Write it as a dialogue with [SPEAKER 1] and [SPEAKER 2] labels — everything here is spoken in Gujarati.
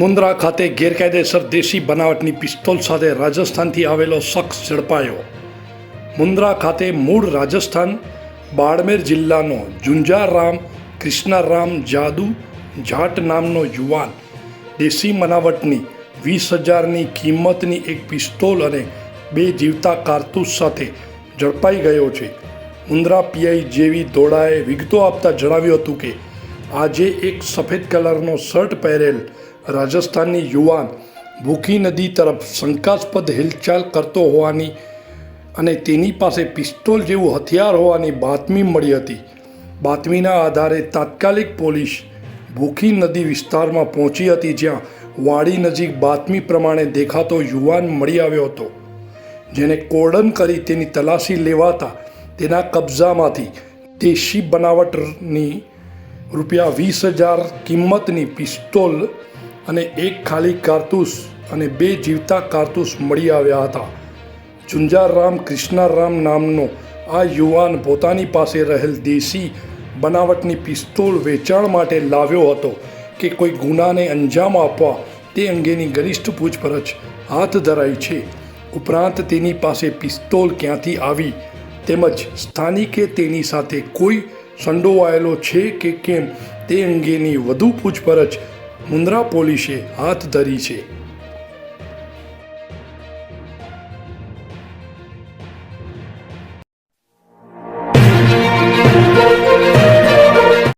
[SPEAKER 1] મુન્દ્રા ખાતે ગેરકાયદેસર દેશી બનાવટની પિસ્તોલ સાથે રાજસ્થાનથી આવેલો શખ્સ ઝડપાયો. મુન્દ્રા ખાતે મૂળ રાજસ્થાન, બાડમેર જિલ્લાનો ઝુંઝારામ કૃષ્ણારામ જાદુ, જાટ નામનો યુવાન. દેશી બનાવટની વીસ હજારની કિંમતની એક પિસ્તોલ અને બે જીવતા કારતૂસ સાથે ઝડપાઈ ગયો છે. મુન્દ્રા પીઆઈ જેવી દોડાએ વિગતો આપતા જણાવ્યું હતું કે, આજે એક સફેદ કલરનો શર્ટ પહેરેલ રાજસ્થાનની યુવાન ભૂખી નદી તરફ શંકાસ્પદ હિલચાલ કરતો હોવાની અને તેની પાસે પિસ્તોલ જેવું હથિયાર હોવાની બાતમી મળી હતી. બાતમીના આધારે તાત્કાલિક પોલીસ ભૂખી નદી વિસ્તારમાં પહોંચી હતી, જ્યાં વાડી નજીક બાતમી પ્રમાણે દેખાતો યુવાન મળી આવ્યો હતો. જેને કોર્ડન કરી તેની તલાશી લેવાતા તેના કબજામાંથી દેશી બનાવટની રૂપિયા વીસ હજાર કિંમતની પિસ્તોલ અને એક ખાલી કારતૂસ અને બે જીવતા કારતૂસ મળી આવ્યા હતા. ઝુંઝારામ કૃષ્ણારામ નામનો આ યુવાન પોતાની પાસે રહેલ દેશી બનાવટની પિસ્તોલ વેચાણ માટે લાવ્યો હતો કે કોઈ ગુનાને અંજામ આપવા તે અંગેની ગરિષ્ઠ પૂછપરછ હાથ ધરાઈ છે. ઉપરાંત તેની પાસે પિસ્તોલ ક્યાંથી આવી તેમજ સ્થાનિકે તેની સાથે કોઈ સંડોવાયેલો છે કે કેમ તે અંગેની વધુ પૂછપરછ મુન્દ્રા પોલીસે હાથ ધરી છે.